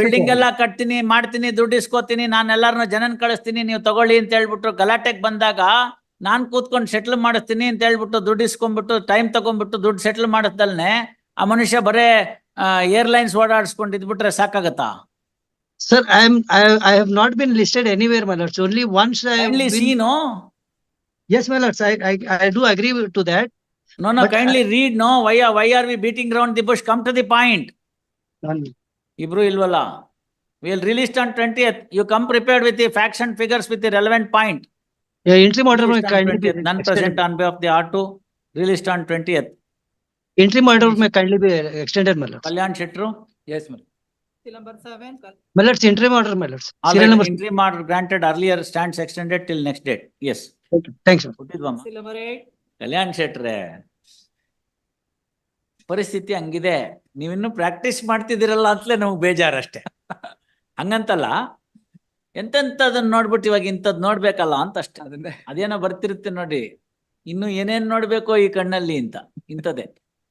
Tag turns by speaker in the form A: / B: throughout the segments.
A: Building ಎಲ್ಲ ಕಟ್ತೀನಿ ಮಾಡ್ತೀನಿ ದುಡ್ಡು ಇಸ್ಕೋತೀನಿ ನಾನು ಎಲ್ಲಾರನ್ನ ಜನನ್ ಕಳಿಸ್ತೀನಿ ನೀವು ತಗೊಳ್ಳಿ ಅಂತ ಹೇಳ್ಬಿಟ್ಟು ಗಲಾಟೆಗೆ ಬಂದಾಗ ನಾನ್ ಕೂತ್ಕೊಂಡು ಸೆಟ್ಲ್ ಮಾಡಿಸ್ತೀನಿ ಅಂತ ಹೇಳ್ಬಿಟ್ಟು ದುಡ್ಡು ಇಸ್ಕೊಂಡ್ಬಿಟ್ಟು ಟೈಮ್ ತಗೊಂಡ್ಬಿಟ್ಟು ದುಡ್ಡು ಸೆಟ್ಲ್ ಮಾಡಿಸ್ದಲ್ನೆ ಆ ಮನುಷ್ಯ ಬರೇ ಏರ್ಲೈನ್ಸ್ ಓಡಾಡಿಸ್ಕೊಂಡು ಇದ್ಬಿಟ್ರೆ ಸಾಕಾಗತ್ತಾ?
B: Sir I I I, I have not been listed anywhere, my lords. Only once I have
A: I
B: been-
A: seen
B: Yes, my lords, I, I, I do agree with- to that.
A: No no
B: But I-
A: kindly read no why why are we beating ground the bush come to the
B: point.
A: ಇಬ್ರು ಇಲ್ವಲ್ಲ? Will released on 20th you come prepared with the faction figures with the relevant
B: point entry order
A: none present on be the R 2 released on 20th
B: entry order my kindly be extended Malla
A: Kalyan
C: ಶೆಟ್ಟರು yes
D: Malla entry
B: order ಮಲ್ಲಟ್ಸ್ entry order
A: granted earlier stands extended till next date yes
D: thank
A: Kalyan ಶೆಟ್ಟರೆ ಪರಿಸ್ಥಿತಿ ಹಂಗಿದೆ. ನೀವಿನ್ನು practice ಮಾಡ್ತಿದ್ದೀರಲ್ಲ ಅಂತಲೇ ನಮಗೆ ಬೇಜಾರು ಅಷ್ಟೇ ಹಂಗಂತಲ್ಲ ಎಂತೆಂತದನ್ನ ನೋಡ್ಬಿಟ್ಟು ಇವಾಗ ಇಂಥದ್ ನೋಡ್ಬೇಕಲ್ಲ ಅಂತ ಅಷ್ಟೇ.
C: ಅದನ್ನೇ.
A: ಅದೇನೋ ಬರ್ತಿರುತ್ತೆ ನೋಡಿ. ಇನ್ನು ಏನೇನ್ ನೋಡ್ಬೇಕೋ ಈ ಕಣ್ಣಲ್ಲಿ ಅಂತ ಇಂಥದ್ದೇ.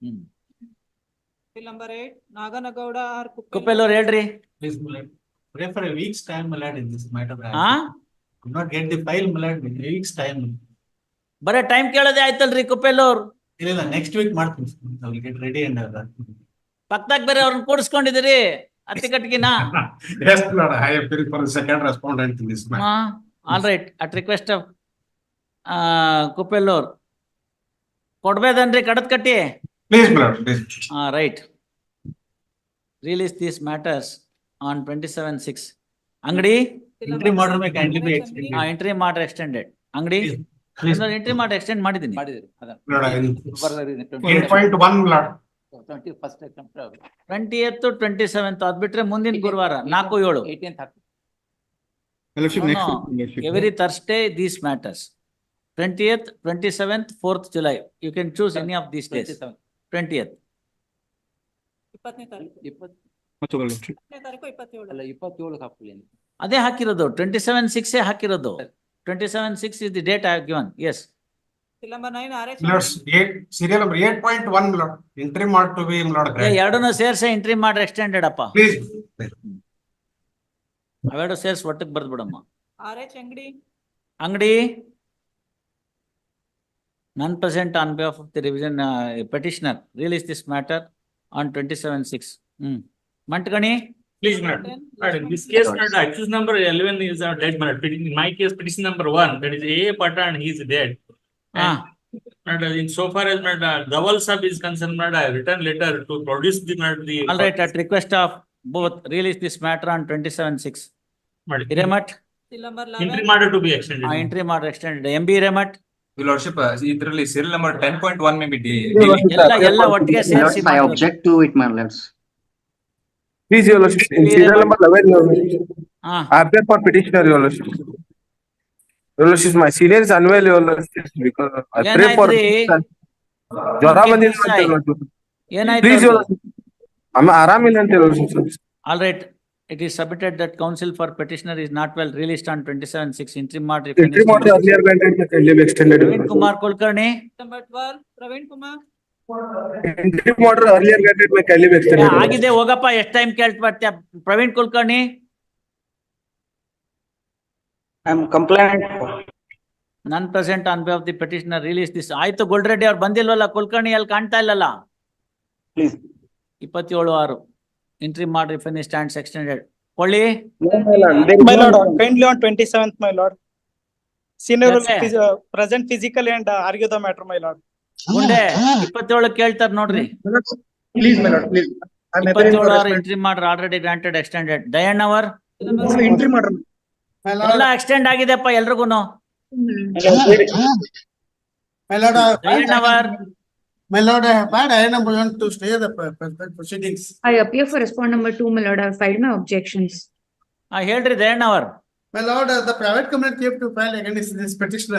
A: ಹ್ಮ್.
D: ನಂಬರ್ ನಾಗನಗೌಡ
A: ಕುಪ್ಪೆಲ್ ಅವ್ರು ಹೇಳ್ರಿ.
E: Please, my lord. Pray for a week's time, my lord, in this matter. I
A: ಹಾ
E: Could not get the file, my in a week's time.
A: ಬರೇ ಟೈಮ್ ಕೇಳೋದೇ ಆಯ್ತಲ್ರಿ ಕುಪ್ಪೆಲ್ ಅವ್ರು.
E: ಇಲ್ಲ ಇಲ್ಲ ನೆಕ್ಸ್ಟ್ ವೀಕ್ ಮಾಡ್ತೀನಿ ರೆಡಿ ಅಂಡ್
A: ಅವ್ರ ಬೇರೆ ಅವ್ರನ್ನ ಕೂಡಿಸ್ಕೊಂಡಿದ್ದೀರಿ?
F: ಅತ್ತೆ ಕಟ್ಟಿಗಿನ ಎಸ್ಟ್ ನೋಡ ಐ ಫೀಲ್ ಸೆಕೆಂಡ್ ರೆಸ್ಪಾಂಡ್ ಅಂತ this
A: man all right at request ಆ ಕುಪೆಲ್ಲೂರ್ ಕೊಡಬೇಕಂದ್ರೆ ಕಡತ್ ಕಟ್ಟಿ.
F: ಪ್ಲೀಸ್
A: ಬ್ರದರ್ ಆ right release this matters on 27 6 ಅಂಗಡಿ?
D: ಎಂಟ್ರಿ
E: ಮಾಡ್ರೆ ಕೈಂಡ್ಲಿ
D: ಬಿ
E: ಎಕ್ಸ್ಟೆಂಡೆಡ್
A: ಆ ಎಂಟ್ರಿ ಮಾಡ್ರೆ ಎಕ್ಸ್ಟೆಂಡೆಡ್ ಅಂಗಡಿ? ಎಂಟ್ರಿ ಮಾಡಿ ಎಕ್ಸ್ಟೆಂಡ್ ಮಾಡಿದ್ದೀನಿ.
C: ಮಾಡಿದಿರಿ twenty first
A: twenty eighth twenty seventh ಅದ್. ಬಿಟ್ರೆ ಮುಂದಿನ ಗುರುವಾರ ನಾಲ್ಕು ಏಳು. no. Every Thursday these matters twenty eighth twenty seventh fourth July you can choose any of these days twenty eighth
D: ಇಪ್ಪತ್ತನೇ ತಾರೀಕು,
C: ಇಪ್ಪತ್ತು
D: ಇಪ್ಪತ್ತನೇ ತಾರೀಕು ಇಪ್ಪತ್ತೇಳು.
C: ಅಲ್ಲ ಇಪ್ಪತ್ತೇಳು ಹಾಕ್ಲಿ
A: ಅದೇ ಹಾಕಿರೋದು. ಟ್ವೆಂಟಿ ಸೆವೆನ್ ಸಿಕ್ಸ್ ಹಾಕಿರೋದು. Twenty seven six is the date I given yes
D: Seal number nine, RH.
F: Lords, eight, serial number eight point one, Lord, interim to be, Lord, granted.
A: ಎರಡನ್ನೂ ಸೇರ್ಸಿ ಎಂಟ್ರಿ ಮಾಡ್ರಿ ಎಕ್ಸ್ಟೆಂಡೆಡ್ ಅಪ್ಪ.
F: Please,
A: ಅವೆರಡು ಸೇರ್ಸಿ ಒಟ್ಟಿಗೆ ಬರ್ದ್ ಬಿಡಮ್ಮ
D: RH Angadi,
A: Angadi. None present on behalf of the revision petitioner release this matter on twenty seven six hmm. ಮಂಟ್ಗಣಿ.
G: Please, madam. Madam, in this case, madam, accused number eleven is a dead, man In my case, petition number one, that is A pattern he is dead. And, madam, in so far as, madam, double sub is concerned, madam, I written letter to produce the, madam, the.
A: All right, at request of both, release this matter on seven six
G: Madam,
D: Hiremath number
G: Entry
D: eleven,
G: matter to be extended.
A: ಆ entry ಮಾಡ್ರಿ extended M B Hiremath
H: Your lordship, uh, ಇದರಲ್ಲಿ serial number ten point one may be de- delayed.
A: ಎಲ್ಲ ಎಲ್ಲ ಒಟ್ಟಿಗೆ ಸೇರಿಸಿ
I: object to it, my lords.
J: Please, your lordship, in serial number eleven, your lordship,
A: ಹಾ
J: I appear for petitioner, your lordship. Your lordship, my senior is unwell, your lordship, because I pray for.
A: ಏನಾಯ್ತ್ರಿ?
J: ಜ್ವರ
A: Okay,
J: ಬಂದಿಲ್ಲ ಅಂತ
A: Sai.
J: your lordship.
A: ಏನಾಯ್ತು
J: Please, your lordship. ಆಮೇಲೆ ಆರಾಮಿಲ್ಲ ಅಂತ your lordship.
A: All right it is submitted that counsel for petitioner is not well released on twenty seven six entry ಮಾಡ್ರಿ
J: Entry order earlier granted, may kindly be extended. your
A: Praveen
J: lordship.
A: Kumar Kulkarni
D: number twelve, Praveen Kumar,
A: ಆಗಿದೆ ಹೋಗಪ್ಪ ಎಷ್ಟ್ time ಕೇಳ್ತ ಬರ್ತೀಯ
I: Praveen Kulkarni?
A: None present on behalf the petitioner release this ಆಯ್ತು ready ಅವ್ರು ಬಂದಿಲ್ವಲ್ಲ? ಕುಲಕರ್ಣಿ ಅಲ್ಲಿ ಕಾಣ್ತಾ ಇಲ್ಲಲ್ಲ? ಇಪ್ಪತ್ತೇಳು ಆರು. ಎಂಟ್ರಿ ಮಾಡ್ರಿ ಫೆನಿ stand extended ಕೊಳ್ಳಿ.
K: Present physical and argue the matter my lord
A: ಒಂದೆ ಇಪ್ಪತ್ತೇಳು ಹೇಳ್ತಾರೆ ನೋಡ್ರಿ.
B: Please my lord please I
A: ಮೇಪರಿ ನೋಡ್ ಗ್ರಾಂಟೆಡ್ ಎಕ್ಸ್ಟೆಂಡೆಡ್ ದಯಾನ್ ಅವರ್? ಎಂಟ್ರಿ ಎಕ್ಸ್ಟೆಂಡ್
F: ಆಗಿದೆ ಅಪ್ಪ ಎಲ್ಲರಿಗೂ ನೋ
A: ಮೊದಲ ದಯನವರ
F: my to stay the proceedings
L: number 2 my lord ಸೈಡ್ನ
A: I ಹೇಳ್ ರೀ ದಯನವರ
F: my lord as the private community to file against this petition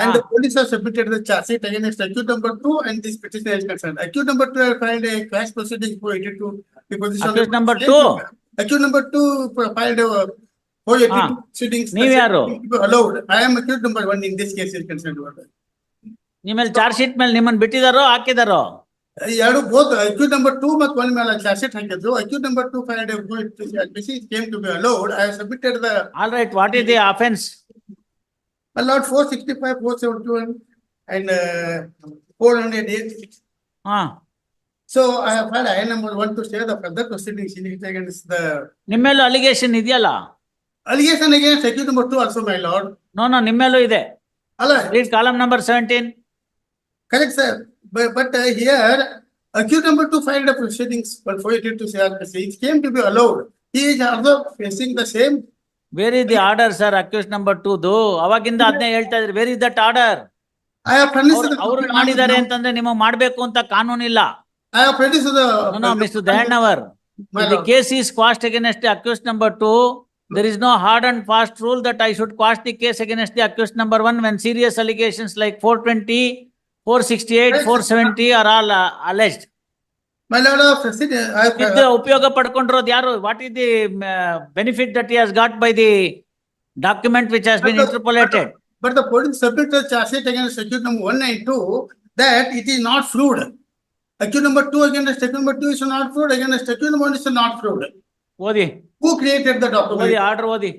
F: And
A: Ah.
F: the police have submitted the charge sheet against accused number two and this petitioner is concerned. Accused number two have filed a cash proceeding for eighty-two. the the-
A: Accused number two?
F: Accused number two filed a four
A: Ah.
F: eighty-two proceedings.
A: ನೀವ್ ಯಾರು?
F: Allowed. I am accused number one in this case is concerned.
A: ನಿಮ್ಮಲ್ಲಿ charge sheet ಮೇಲೆ ನಿಮ್ಮನ್ನ ಬಿಟ್ಟಿದಾರೋ ಹಾಕಿದಾರೋ
F: ಎರಡು both accused number two ಮತ್ತು one ಮೇಲೆ ಚಾರ್ಜ್ ಶೀಟ್ ಹಾಕಿದ್ರು accused number two five came to be allowed
A: I submitted the all right what
F: is the offence Sixty-five, four seventy-one, and uh, four hundred eight.
A: ಹಾ
F: So I have had I number one to share the further proceedings in it against the
A: ನಿಮ್ಮೇಲೂ allegation ಇದೆಯಲ್ಲ
F: allegation against accused number two also, my lord.
A: no no ನಿಮ್ಮೇಲೂ ಇದೆ
F: Allah,
A: read column number seventeen
F: correct, sir, but, but uh, here, accused number two filed the proceedings, but for it to say, it came to be allowed. He is also facing the same,
A: where is the order sir accused number two ದು ಅವಾಗಿಂದ ಅದನ್ನೇ ಹೇಳ್ತಾ ಇದ್ರಿ. Where is that order ಅವ್ರು ಮಾಡಿದ್ದಾರೆ ಅಂತಂದ್ರೆ ನಿಮಗೆ ಮಾಡಬೇಕು ಅಂತ
F: ಕಾನೂನು
A: ಇಲ್ಲ
F: our
A: case is fast against accused number two there is no hard and fast rule that I should quash the case against number one when serious allegations like four twenty four sixty eight four seventy are all alleged
F: My lord, I have proceeded, I have.
A: ಇದ್ದ ಉಪಯೋಗ ಪಡ್ಕೊಂಡಿರೋದು ಯಾರು? What is the benefit that he has got by the document which has been
F: But the-
A: interpolated?
F: But the police submitted charge sheet against accused number one nine two, that it is not proved. Accused number two against accused number two is not proved, against accused number one is not proved.
A: ಓದಿ,
F: Who created the
A: ಓದಿ,
F: document?
A: Order ಓದಿ.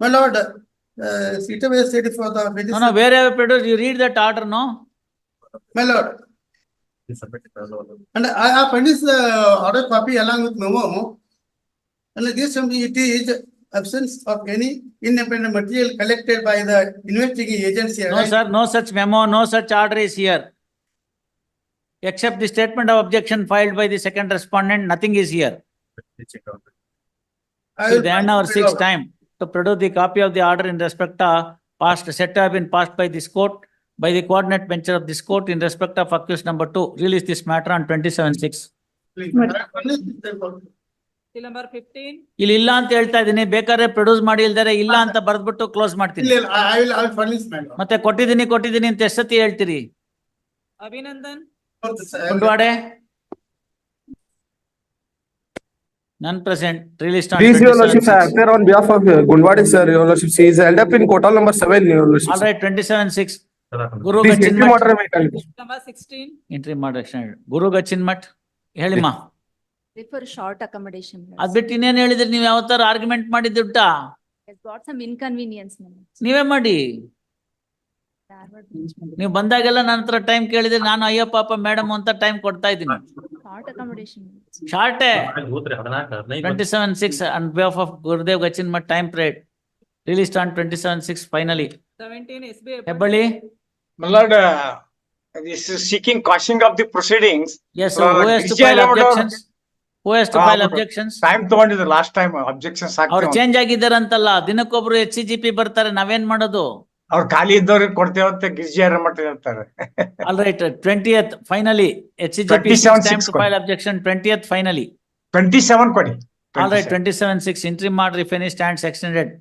F: My lord, uh, it was said for the.
A: No, no, where have you produced? You read that order, no?
F: My lord, and I have furnished the uh, order copy along with memo. And this, it is absence of any independent material collected by the investigating agency.
A: No, sir, no such memo, no such order is here. Except the statement of objection filed by the second respondent, nothing is here.
F: I
A: So
F: will
A: they are
F: find
A: now
F: it
A: sixth time to produce the copy of the order in respect of past, set have been passed by this court by the coordinate venture of this court in respect of accused number two, release this matter on twenty-seven six.
D: Till number fifteen,
A: ಇಲ್ಲಿ ಇಲ್ಲ ಅಂತ ಹೇಳ್ತಾ ಇದೀನಿ ಬೇಕಾದ್ರೆ produce ಮಾಡಿ ಇಲ್ದಾರೆ ಇಲ್ಲ ಅಂತ ಬರ್ದ್ಬಿಟ್ಟು ಕ್ಲೋಸ್ ಮಾಡ್ತೀನಿ
F: I will furnish my lord.
A: ಮತ್ತೆ ಕೊಟ್ಟಿದ್ದೀನಿ ಕೊಟ್ಟಿದ್ದೀನಿ ಅಂತ ಎಷ್ಟ್ ಹೇಳ್ತೀರಿ
D: Abhinandan,
A: ಕುಂಡ್ವಾಡೆ ನನ್ present release
J: Please, your lordship, I appear on behalf of uh, Gundwadi, sir, your lordship. She is held up in quota number seven, your lordship.
A: All right twenty seven
J: six
A: Guru
J: entry
A: ಮಾಡಕ್ಷನ್ Guru Gacchin Math. ಹೇಳಿಮ್ಮ.
M: For short accommodation.
A: ಅದ್ ಬಿಟ್ಟು ಇನ್ನೇನ್ ಹೇಳಿದ್ರಿ? ನೀವ್ ಯಾವತ್ತಾರ argument ಮಾಡಿದ್ದುಟ್ಟ
M: got some some
A: ನೀವೇ ಮಾಡಿ. ನೀವು ಬಂದಾಗೆಲ್ಲ ನನ್ನ ಹತ್ರ ಟೈಮ್ ಕೇಳಿದ್ರೆ ನಾನು ಅಯ್ಯಪ್ಪ ಮೇಡಮ್ ಅಂತ ಟೈಮ್ ಕೊಡ್ತಾ ಇದ್ದೀನಿ.
M: Short accommodation.
A: ಶಾರ್ಟೇ twenty seven six and behalf of Gurudev Gacchin Math time prayed release on twenty seven
D: six finally.
A: Hebballi
K: My lord, uh, this is seeking quashing of the proceedings.
A: Yes
K: Uh,
A: who has to
K: DJ
A: file
K: allowed-
A: objections who has to
K: Ah, file
A: objections
K: Time ತಗೊಂಡಿದ್ರು last time objections
A: ಅವ್ರು. Change ಆಗಿದ್ದಾರಂತಲ್ಲ ದಿನಕ್ಕೊಬ್ರು H C G P ಬರ್ತಾರೆ ನಾವೇನ್ ಮಾಡೋದು
K: ಅವ್ರು ಖಾಲಿ ಇದ್ದವ್ರಿಗೆ ಕೊಡ್ತೇವೆ ಅಂತ ಗಿರಿಜಿಯರ ಮಟ್ಟ ಹೇಳ್ತಾರೆ.
A: All right twentieth finally H C G P
K: 27
A: time
K: six
A: file objection twentieth finally
K: twenty seven ಕೊಡಿ.
A: All
K: right
A: twenty seven six entry ಮಾಡ್ರಿ ಫಿನಿಶ್ ಸ್ಟ್ಯಾಂಡ್ಸ್ ಎಕ್ಸ್ಟೆಂಡೆಡ್